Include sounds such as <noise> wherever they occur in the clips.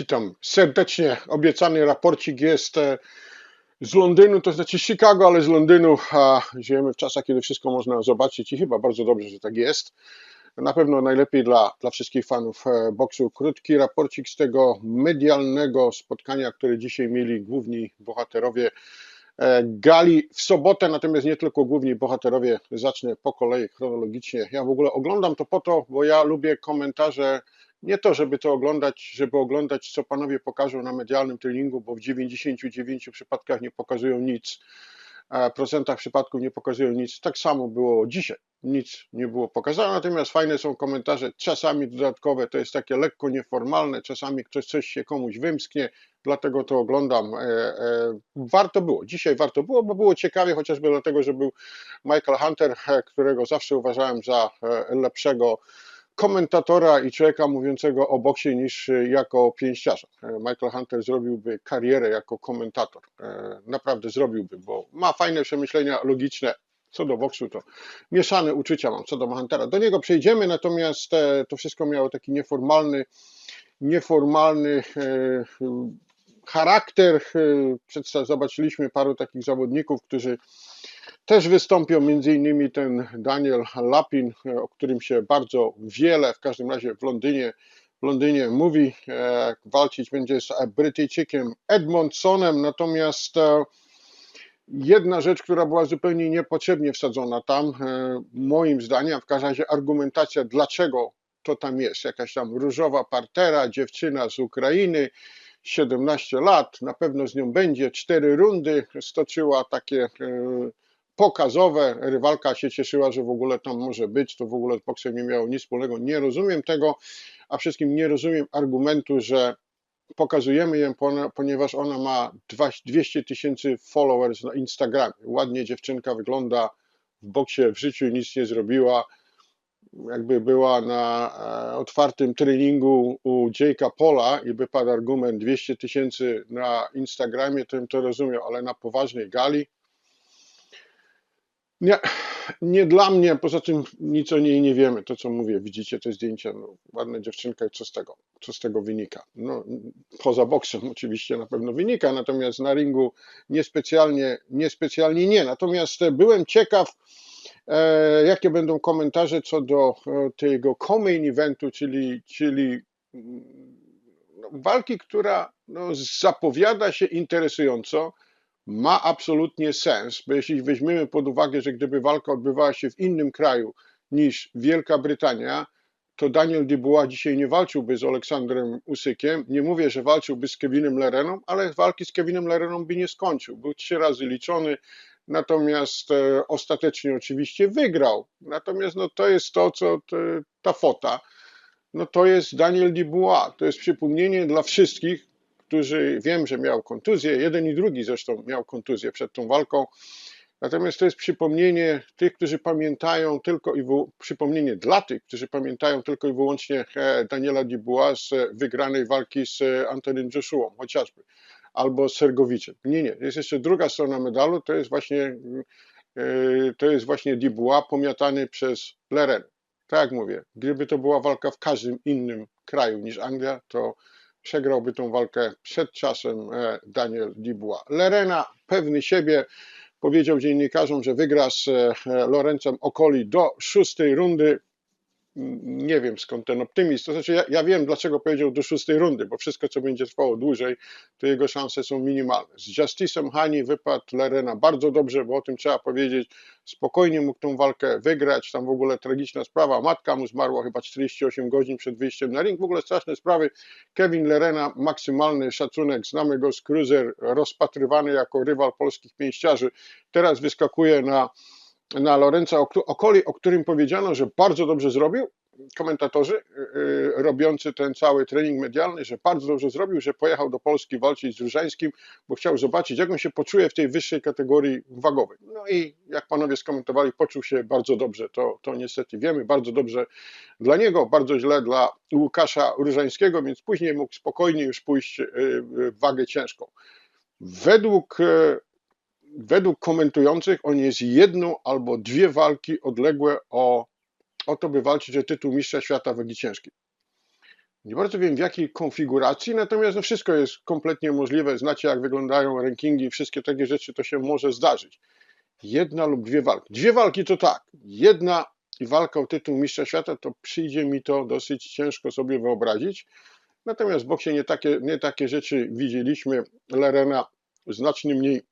Witam serdecznie. Obiecany raporcik jest e, z Londynu, to znaczy Chicago, ale z Londynu. A żyjemy w czasach, kiedy wszystko można zobaczyć i chyba bardzo dobrze, że tak jest. Na pewno najlepiej dla, dla wszystkich fanów e, boksu. Krótki raporcik z tego medialnego spotkania, które dzisiaj mieli główni bohaterowie e, gali w sobotę, natomiast nie tylko główni bohaterowie, zacznę po kolei chronologicznie. Ja w ogóle oglądam to po to, bo ja lubię komentarze nie to, żeby to oglądać, żeby oglądać, co panowie pokażą na medialnym treningu, bo w 99 przypadkach nie pokazują nic, procentach przypadków nie pokazują nic. Tak samo było dzisiaj. Nic nie było pokazane, natomiast fajne są komentarze, czasami dodatkowe, to jest takie lekko nieformalne, czasami ktoś coś się komuś wymsknie, dlatego to oglądam. E, e, warto było, dzisiaj warto było, bo było ciekawie, chociażby dlatego, że był Michael Hunter, e, którego zawsze uważałem za lepszego komentatora i człowieka mówiącego o boksie niż e, jako pięściarza. E, Michael Hunter zrobiłby karierę jako komentator. E, naprawdę zrobiłby, bo ma fajne przemyślenia logiczne. Co do boksu, to mieszane uczucia mam co do Huntera. Do niego przejdziemy, natomiast to wszystko miało taki nieformalny, nieformalny charakter. Zobaczyliśmy paru takich zawodników, którzy też wystąpią między innymi ten Daniel Lapin, o którym się bardzo wiele, w każdym razie w Londynie, w Londynie mówi. E, walczyć będzie z Brytyjczykiem Edmondsonem, natomiast e, jedna rzecz, która była zupełnie niepotrzebnie wsadzona tam, e, moim zdaniem, w każdym razie argumentacja, dlaczego to tam jest, jakaś tam różowa partera, dziewczyna z Ukrainy, 17 lat, na pewno z nią będzie, cztery rundy, stoczyła takie pokazowe. Rywalka się cieszyła, że w ogóle tam może być, to w ogóle z boksem nie miało nic wspólnego. Nie rozumiem tego, a wszystkim nie rozumiem argumentu, że pokazujemy ją, ponieważ ona ma 200 tysięcy followers na Instagramie. Ładnie dziewczynka wygląda w boksie, w życiu nic nie zrobiła. Jakby była na e, otwartym treningu u Jake'a Pola i by padł argument 200 tysięcy na Instagramie, to bym to rozumiał, ale na poważnej gali nie, nie dla mnie, poza tym nic o niej nie wiemy. To, co mówię, widzicie te zdjęcia, no, ładna dziewczynka i co z tego? Co z tego wynika? No, poza boksem oczywiście na pewno wynika, natomiast na ringu niespecjalnie, niespecjalnie nie. Natomiast byłem ciekaw, e, jakie będą komentarze co do e, tego co-main eventu, czyli, czyli no, walki, która no, zapowiada się interesująco, ma absolutnie sens, bo jeśli weźmiemy pod uwagę, że gdyby walka odbywała się w innym kraju niż Wielka Brytania, to Daniel Dubois dzisiaj nie walczyłby z Aleksandrem Usykiem. Nie mówię, że walczyłby z Kevinem Lereną, ale walki z Kevinem Lereną by nie skończył. Był trzy razy liczony, natomiast e, ostatecznie oczywiście wygrał. Natomiast no, to jest to, co ta fota. No to jest Daniel Dubois. To jest przypomnienie dla wszystkich, którzy wiem, że miał kontuzję, jeden i drugi zresztą miał kontuzję przed tą walką. Natomiast to jest przypomnienie tych, którzy pamiętają tylko i przypomnienie dla tych, którzy pamiętają tylko i wyłącznie e, Daniela Dubois z wygranej walki z Antonin Joshua, chociażby, albo z Sergowiczem. Nie, nie, jest jeszcze druga strona medalu, to jest właśnie e, to jest właśnie pomiatany przez Leren. Tak jak mówię, gdyby to była walka w każdym innym kraju niż Anglia, to przegrałby tą walkę przed czasem e, Daniel Dubois. Lerena, pewny siebie, powiedział dziennikarzom, że wygra z e, Lorencem Okoli do szóstej rundy nie wiem skąd ten optymizm. To znaczy, ja, ja, wiem, dlaczego powiedział do szóstej rundy, bo wszystko, co będzie trwało dłużej, to jego szanse są minimalne. Z Justisem Hani wypadł Lerena bardzo dobrze, bo o tym trzeba powiedzieć. Spokojnie mógł tą walkę wygrać. Tam w ogóle tragiczna sprawa. Matka mu zmarła chyba 48 godzin przed wyjściem na ring. W ogóle straszne sprawy. Kevin Lerena, maksymalny szacunek. Znamy go z Cruiser, rozpatrywany jako rywal polskich pięściarzy. Teraz wyskakuje na na Lorenza Okoli, o którym powiedziano, że bardzo dobrze zrobił, komentatorzy y, y, robiący ten cały trening medialny, że bardzo dobrze zrobił, że pojechał do Polski walczyć z Różańskim, bo chciał zobaczyć, jak on się poczuje w tej wyższej kategorii wagowej. No i jak panowie skomentowali, poczuł się bardzo dobrze. To, to niestety wiemy, bardzo dobrze dla niego, bardzo źle dla Łukasza Różańskiego, więc później mógł spokojnie już pójść y, w wagę ciężką. Według według komentujących on jest jedną albo dwie walki odległe o, o to, by walczyć o tytuł mistrza świata wagi ciężkiej. Nie bardzo wiem w jakiej konfiguracji, natomiast no wszystko jest kompletnie możliwe. Znacie, jak wyglądają rankingi, wszystkie takie rzeczy, to się może zdarzyć. Jedna lub dwie walki. Dwie walki to tak. Jedna i walka o tytuł mistrza świata, to przyjdzie mi to dosyć ciężko sobie wyobrazić. Natomiast w boksie nie takie, nie takie rzeczy widzieliśmy. Lerena znacznie mniej,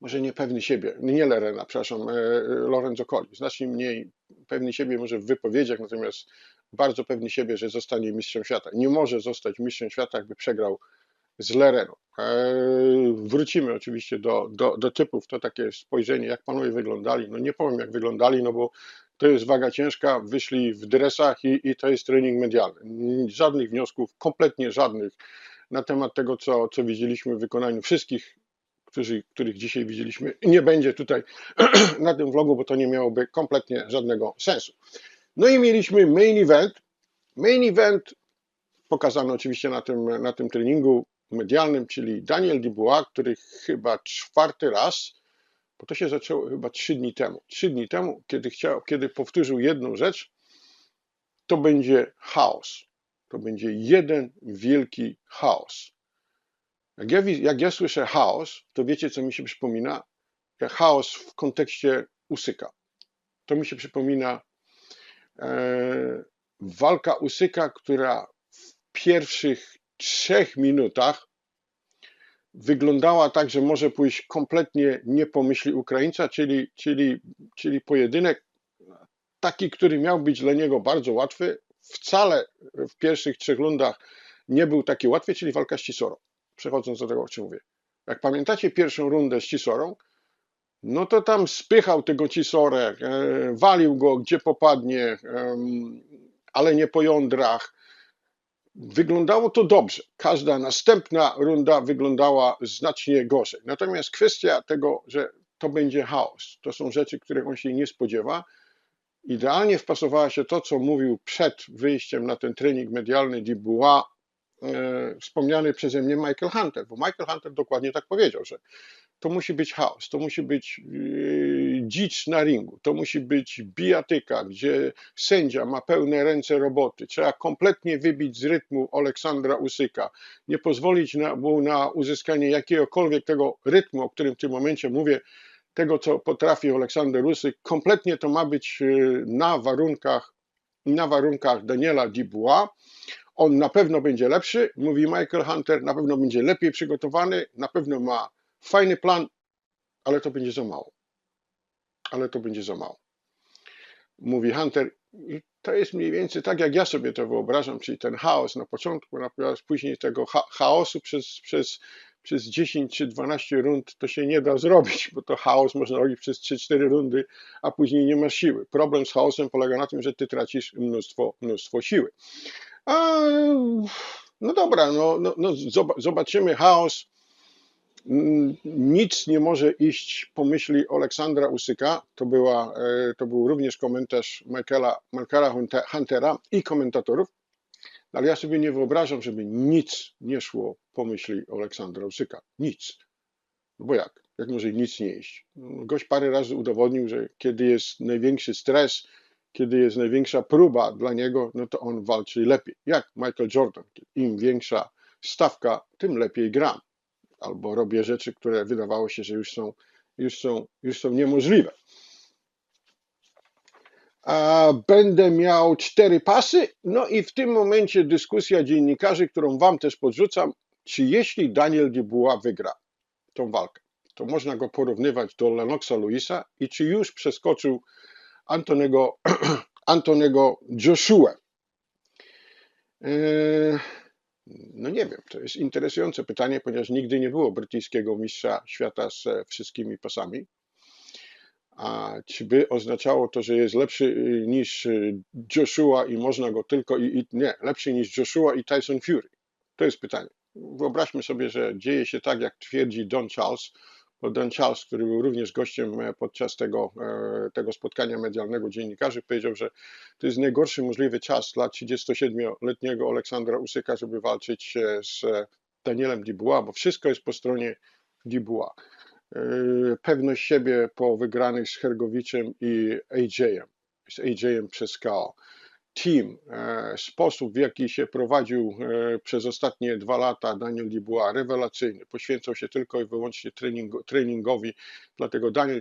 może nie pewny siebie, nie Lerena, przepraszam, e, Lorenzo Colli, znacznie mniej pewny siebie może w wypowiedziach, natomiast bardzo pewny siebie, że zostanie mistrzem świata. Nie może zostać mistrzem świata, jakby przegrał z Lereną. E, wrócimy oczywiście do, do, do typów, to takie spojrzenie, jak panowie wyglądali. No nie powiem, jak wyglądali, no bo to jest waga ciężka, wyszli w dresach i, i to jest trening medialny. Żadnych wniosków, kompletnie żadnych na temat tego, co, co widzieliśmy w wykonaniu wszystkich, którzy, których dzisiaj widzieliśmy. Nie będzie tutaj <clears throat> na tym vlogu, bo to nie miałoby kompletnie żadnego sensu. No i mieliśmy main event. Main event pokazany oczywiście na tym, na tym treningu medialnym, czyli Daniel Dubois, który chyba czwarty raz, bo to się zaczęło chyba trzy dni temu, trzy dni temu, kiedy, chciał, kiedy powtórzył jedną rzecz, to będzie chaos. To będzie jeden wielki chaos. Jak ja, jak ja słyszę chaos, to wiecie, co mi się przypomina? Chaos w kontekście Usyka. To mi się przypomina e, walka Usyka, która w pierwszych trzech minutach wyglądała tak, że może pójść kompletnie nie po myśli Ukraińca, czyli, czyli, czyli pojedynek taki, który miał być dla niego bardzo łatwy, wcale w pierwszych trzech rundach nie był taki łatwy, czyli walka z. Przechodząc do tego, o czym mówię. Jak pamiętacie pierwszą rundę z Cisorą, no to tam spychał tego Cisorę, e, walił go gdzie popadnie, ale nie po jądrach, Wyglądało to dobrze. Każda następna runda wyglądała znacznie gorzej. Natomiast kwestia tego, że to będzie chaos, to są rzeczy, których on się nie spodziewa. Idealnie wpasowała się to, co mówił przed wyjściem na ten trening medialny Dubois, wspomniany przeze mnie Michael Hunter, bo Michael Hunter dokładnie tak powiedział, że to musi być chaos, to musi być yy, dzicz na ringu, to musi być bijatyka, gdzie sędzia ma pełne ręce roboty, trzeba kompletnie wybić z rytmu Aleksandra Usyka, nie pozwolić na, mu na uzyskanie jakiegokolwiek tego rytmu, o którym w tym momencie mówię, tego co potrafi Aleksander Usyk, kompletnie to ma być yy, na warunkach, na warunkach Daniela Dubois, on na pewno będzie lepszy, mówi Michael Hunter, na pewno będzie lepiej przygotowany, na pewno ma Fajny plan, ale to będzie za mało. Ale to będzie za mało. Mówi Hunter, i to jest mniej więcej tak, jak ja sobie to wyobrażam, czyli ten chaos na początku, natomiast później tego chaosu przez, przez, przez 10 czy 12 rund to się nie da zrobić, bo to chaos można robić przez 3-4 rundy, a później nie masz siły. Problem z chaosem polega na tym, że ty tracisz mnóstwo, mnóstwo siły. A, no dobra, no, no, no zobaczymy chaos nic nie może iść po myśli Aleksandra Usyka. To, była, e, to był również komentarz Michaela, Michaela Huntera i komentatorów. Ale ja sobie nie wyobrażam, żeby nic nie szło po myśli Aleksandra Usyka. Nic. No bo jak? Jak może nic nie iść? No, gość parę razy udowodnił, że kiedy jest największy stres, kiedy jest największa próba dla niego, no to on walczy lepiej. Jak Michael Jordan. Im większa stawka, tym lepiej gram albo robię rzeczy, które wydawało się, że już są, już są, już są niemożliwe. A będę miał cztery pasy, no i w tym momencie dyskusja dziennikarzy, którą Wam też podrzucam, czy jeśli Daniel Dubois wygra tą walkę, to można go porównywać do Lennoxa Luisa i czy już przeskoczył Antonego, <clears throat> Antonego Joshua. Yy, no nie wiem, to jest interesujące pytanie, ponieważ nigdy nie było brytyjskiego mistrza świata z wszystkimi pasami. A czy by oznaczało to, że jest lepszy y, niż y, Joshua i można go tylko i, i nie, lepszy niż Joshua i Tyson Fury? To jest pytanie. Wyobraźmy sobie, że dzieje się tak, jak twierdzi Don Charles, Charles, który był również gościem e, podczas tego, e, tego spotkania medialnego dziennikarzy, powiedział, że to jest najgorszy możliwy czas dla 37-letniego Aleksandra Usyka, żeby walczyć z Danielem Dubois, bo wszystko jest po stronie. E, pewność siebie po wygranych z Hergowiczem i AJ-em, z AJ-em przez KO. Team, e, sposób w jaki się prowadził e, przez ostatnie dwa lata Daniel Dubois, rewelacyjny, poświęcał się tylko i wyłącznie treningu, treningowi, dlatego Daniel,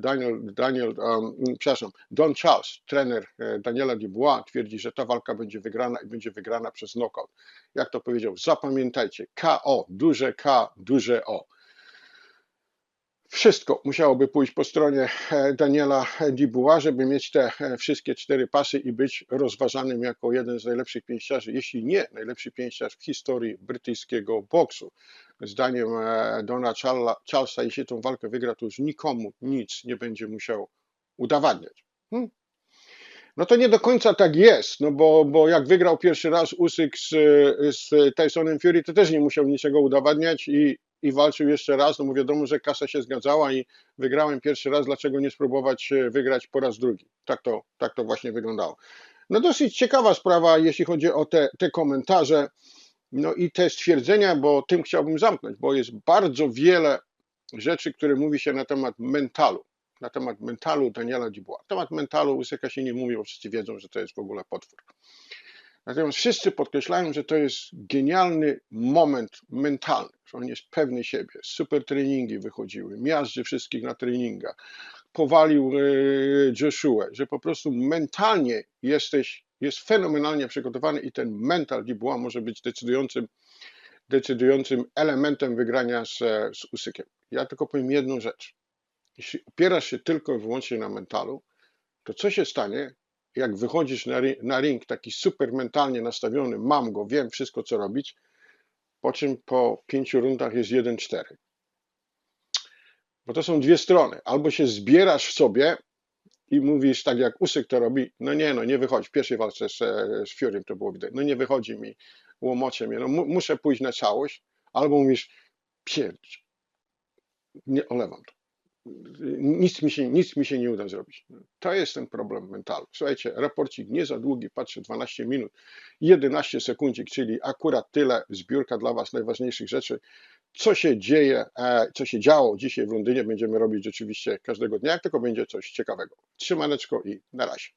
Daniel, Daniel um, przepraszam, Don Charles, trener e, Daniela Dubois twierdzi, że ta walka będzie wygrana i będzie wygrana przez knockout. Jak to powiedział, zapamiętajcie, KO, duże K, duże O. Wszystko musiałoby pójść po stronie e, Daniela Dubois, żeby mieć te e, wszystkie cztery pasy i być rozważanym jako jeden z najlepszych pięściarzy, jeśli nie najlepszy pięściarz w historii brytyjskiego boksu. Zdaniem e, Dona Charlesa, jeśli tą walkę wygra, to już nikomu nic nie będzie musiał udowadniać. Hmm. No to nie do końca tak jest, no bo, bo jak wygrał pierwszy raz Usyk z, z Tysonem Fury, to też nie musiał niczego udowadniać i, i walczył jeszcze raz, no bo wiadomo, że kasa się zgadzała i wygrałem pierwszy raz, dlaczego nie spróbować e, wygrać po raz drugi. Tak to, tak to właśnie wyglądało. No dosyć ciekawa sprawa, jeśli chodzi o te, te komentarze, no i te stwierdzenia, bo tym chciałbym zamknąć, bo jest bardzo wiele rzeczy, które mówi się na temat mentalu na temat mentalu Daniela. Na temat mentalu Usyka się nie mówi, bo wszyscy wiedzą, że to jest w ogóle potwór. Natomiast wszyscy podkreślają, że to jest genialny moment mentalny, że on jest pewny siebie. Super treningi wychodziły, miażdży wszystkich na treningach, powalił e, Joshua, że po prostu mentalnie jesteś, jest fenomenalnie przygotowany i ten mental Dubois może być decydującym, decydującym elementem wygrania z, z Usykiem. Ja tylko powiem jedną rzecz jeśli opierasz się tylko i wyłącznie na mentalu, to co się stanie, jak wychodzisz na, ri- na ring taki super mentalnie nastawiony, mam go, wiem wszystko co robić, po czym po pięciu rundach jest 1-4. Bo to są dwie strony. Albo się zbierasz w sobie i mówisz tak jak Usyk to robi, no nie, no nie wychodzi. W pierwszej walce z, z to było widać, no nie wychodzi mi, łomocie mnie, no mu, muszę pójść na całość. Albo mówisz, pierdź, nie olewam to nic mi, się, nic mi się nie uda zrobić. To jest ten problem mentalny. Słuchajcie, raporcik nie za długi, patrzę 12 minut, 11 sekundzik, czyli akurat tyle zbiórka dla Was najważniejszych rzeczy. Co się dzieje, e, co się działo dzisiaj w Londynie, będziemy robić oczywiście każdego dnia, jak tylko będzie coś ciekawego. Trzymaneczko i na razie.